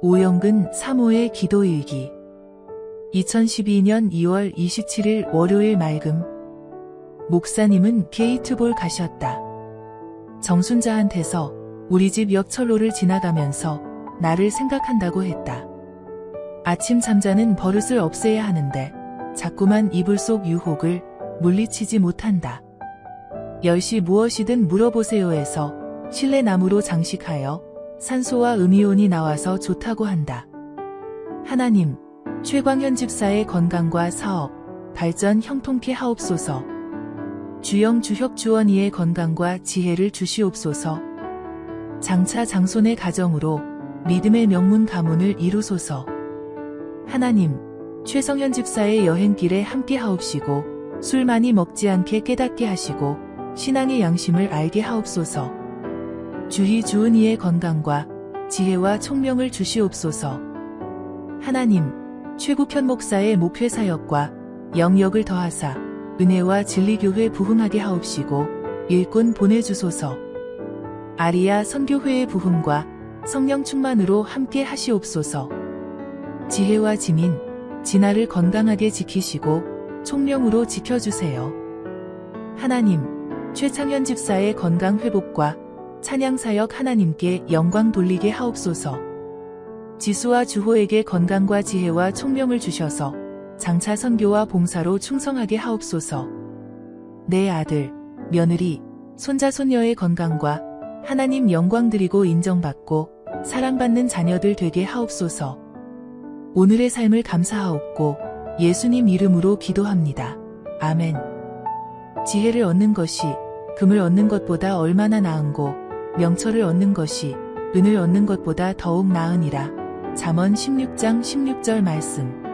오영근 사모의 기도일기 2012년 2월 27일 월요일 맑음 목사님은 게이트볼 가셨다. 정순자한테서 우리 집 역철로를 지나가면서 나를 생각한다고 했다. 아침 잠자는 버릇을 없애야 하는데 자꾸만 이불 속 유혹을 물리치지 못한다. 10시 무엇이든 물어보세요 해서 실내 나무로 장식하여 산소와 음이온이 나와서 좋다고 한다. 하나님, 최광현 집사의 건강과 사업, 발전 형통케 하옵소서. 주영 주혁 주원이의 건강과 지혜를 주시옵소서. 장차 장손의 가정으로 믿음의 명문 가문을 이루소서. 하나님, 최성현 집사의 여행길에 함께 하옵시고 술 많이 먹지 않게 깨닫게 하시고 신앙의 양심을 알게 하옵소서. 주희 주은이의 건강과 지혜와 총명을 주시옵소서. 하나님, 최국현 목사의 목회 사역과 영역을 더하사 은혜와 진리교회 부흥하게 하옵시고 일꾼 보내주소서. 아리아 선교회의 부흥과 성령 충만으로 함께 하시옵소서. 지혜와 지민, 진아를 건강하게 지키시고 총명으로 지켜주세요. 하나님, 최창현 집사의 건강 회복과 찬양 사역 하나님께 영광 돌리게 하옵소서. 지수와 주호에게 건강과 지혜와 총명을 주셔서 장차 선교와 봉사로 충성하게 하옵소서. 내 아들, 며느리, 손자 손녀의 건강과 하나님 영광 드리고 인정받고 사랑받는 자녀들 되게 하옵소서. 오늘의 삶을 감사하옵고 예수님 이름으로 기도합니다. 아멘. 지혜를 얻는 것이 금을 얻는 것보다 얼마나 나은고 명철을 얻는 것이 은을 얻는 것보다 더욱 나으니라. 잠언 16장 16절 말씀.